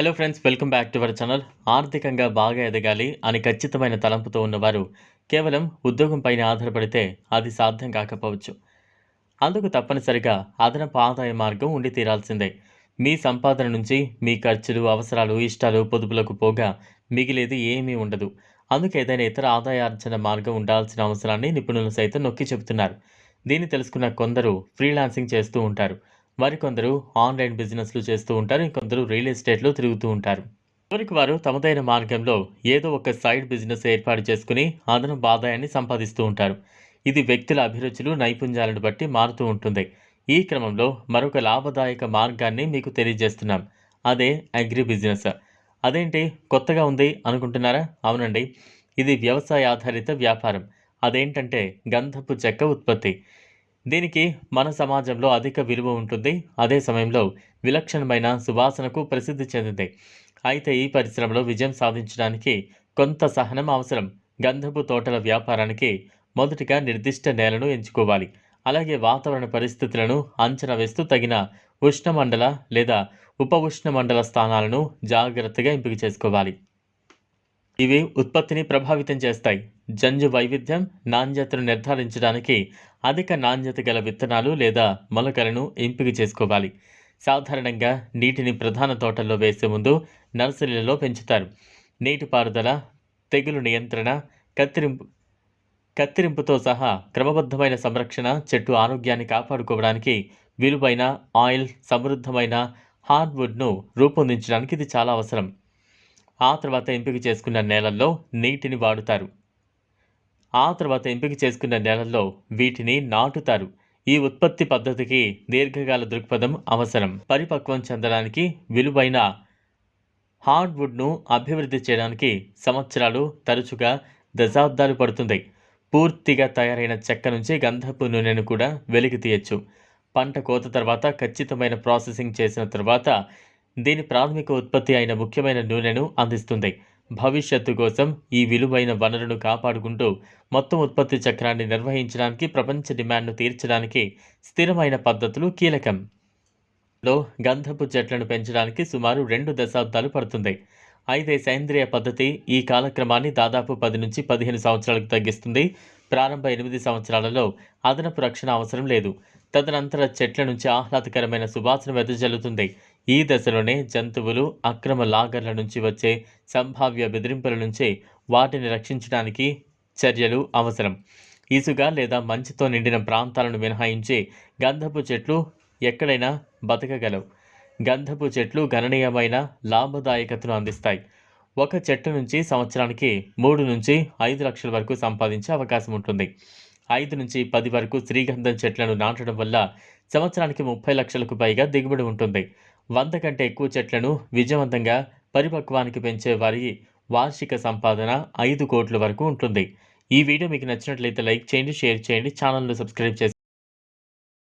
Hello friends welcome back to our channel ఆర్థికంగా బాగా ఎదగాలి అని ఖచ్చితమైన తలంపుతో ఉన్నవారు కేవలం ఉద్యోగం పైన ఆధారపడితే అది సాధ్యం కాకపోవచ్చు. అందుకు తప్పనిసరిగా అదనపు ఆదాయ మార్గం ఉండి తీరాల్సిందే. మీ సంపాదన నుంచి మీ ఖర్చులు అవసరాలు ఇష్టాలు పొదుపులకు పోగా మిగిలేది ఏమీ ఉండదు. అందుకే ఏదైనా ఇతర ఆదాయార్జన మార్గం ఉండాల్సిన అవసరాన్ని నిపుణులు సైతం నొక్కి చెబుతున్నారు. దీన్ని తెలుసుకున్న కొందరు ఫ్రీలాన్సింగ్ చేస్తూ ఉంటారు. మరికొందరు ఆన్లైన్ బిజినెస్లు చేస్తూ ఉంటారు ఇంకొందరు రియల్ ఎస్టేట్లో తిరుగుతూ ఉంటారు. ఎవరికి వారు తమదైన మార్గంలో ఏదో ఒక సైడ్ బిజినెస్ ఏర్పాటు చేసుకుని అదనపు ఆదాయాన్ని సంపాదిస్తూ ఉంటారు. ఇది వ్యక్తుల అభిరుచులు నైపుణ్యాలను బట్టి మారుతూ ఉంటుంది. ఈ క్రమంలో మరొక లాభదాయక మార్గాన్ని మీకు తెలియజేస్తున్నాం. అదే అగ్రి బిజినెస్ అదేంటి? కొత్తగా ఉంది అనుకుంటున్నారా? అవునండి. ఇది వ్యవసాయ ఆధారిత వ్యాపారం. అదేంటంటే గంధపు చెక్క ఉత్పత్తి. దీనికి మన సమాజంలో అధిక విలువ ఉంటుంది. అదే సమయంలో విలక్షణమైన సువాసనకు ప్రసిద్ధి చెందింది. అయితే ఈ పరిశ్రమలో విజయం సాధించడానికి కొంత సహనం అవసరం. గంధపు తోటల వ్యాపారానికి మొదటిగా నిర్దిష్ట నేలను ఎంచుకోవాలి. అలాగే వాతావరణ పరిస్థితులను అంచనా వేస్తూ తగిన ఉష్ణమండల లేదా ఉప ఉష్ణమండల స్థానాలను జాగ్రత్తగా ఎంపిక చేసుకోవాలి. ఇవి ఉత్పత్తిని ప్రభావితం చేస్తాయి. జంజు వైవిధ్యం నాణ్యతను నిర్ధారించడానికి అధిక నాణ్యత గల విత్తనాలు లేదా మొలకలను ఎంపిక చేసుకోవాలి. సాధారణంగా నీటిని ప్రధాన తోటల్లో వేసే ముందు నర్సరీలలో పెంచుతారు. నీటిపారుదల తెగులు నియంత్రణ కత్తిరింపు కత్తిరింపుతో సహా క్రమబద్ధమైన సంరక్షణ చెట్టు ఆరోగ్యాన్ని కాపాడుకోవడానికి విలువైన ఆయిల్ సమృద్ధమైన హార్డ్వుడ్ను రూపొందించడానికి ఇది చాలా అవసరం. ఆ తర్వాత ఎంపిక చేసుకున్న నేలల్లో నీటిని వాడుతారు. ఆ తర్వాత ఎంపిక చేసుకున్న నేలల్లో వీటిని నాటుతారు. ఈ ఉత్పత్తి పద్ధతికి దీర్ఘకాల దృక్పథం అవసరం. పరిపక్వం చెందడానికి విలువైన హార్డ్వుడ్ను అభివృద్ధి చేయడానికి సంవత్సరాలు తరచుగా దశాబ్దాలు పడుతుంది. పూర్తిగా తయారైన చెక్క నుంచి గంధపు నూనెను కూడా వెలికి తీయచ్చు. పంట కోత తర్వాత ఖచ్చితమైన ప్రాసెసింగ్ చేసిన తర్వాత దీని ప్రాథమిక ఉత్పత్తి అయిన ముఖ్యమైన నూనెను అందిస్తుంది. భవిష్యత్తు కోసం ఈ విలువైన వనరును కాపాడుకుంటూ మొత్తం ఉత్పత్తి చక్రాన్ని నిర్వహించడానికి ప్రపంచ డిమాండ్ను తీర్చడానికి స్థిరమైన పద్ధతులు కీలకం. లో గంధపు చెట్లను పెంచడానికి సుమారు రెండు దశాబ్దాలు పడుతుంది. అయితే సేంద్రియ పద్ధతి ఈ కాలక్రమాన్ని దాదాపు పది నుంచి పదిహేను సంవత్సరాలకు తగ్గిస్తుంది. ప్రారంభ ఎనిమిది సంవత్సరాలలో అదనపు రక్షణ అవసరం లేదు. తదనంతర చెట్ల నుంచి ఆహ్లాదకరమైన సువాసన వెదజల్లుతుంది. ఈ దశలోనే జంతువులు అక్రమ లాగర్ల నుంచి వచ్చే సంభావ్య బెదిరింపుల నుంచి వాటిని రక్షించడానికి చర్యలు అవసరం. ఇసుక లేదా మంచుతో నిండిన ప్రాంతాలను మినహాయించి గంధపు చెట్లు ఎక్కడైనా బతకగలవు. గంధపు చెట్లు గణనీయమైన లాభదాయకతను అందిస్తాయి. ఒక చెట్టు నుంచి సంవత్సరానికి మూడు నుంచి ఐదు లక్షల వరకు సంపాదించే అవకాశం ఉంటుంది. ఐదు నుంచి పది వరకు శ్రీగంధం చెట్లను నాటడం వల్ల సంవత్సరానికి ముప్పై లక్షలకు పైగా దిగుబడి ఉంటుంది. వంద కంటే ఎక్కువ చెట్లను విజయవంతంగా పరిపక్వానికి పెంచే వారి వార్షిక సంపాదన ఐదు కోట్ల వరకు ఉంటుంది. ఈ వీడియో మీకు నచ్చినట్లయితే లైక్ చేయండి షేర్ చేయండి ఛానల్ను సబ్స్క్రైబ్ చేసి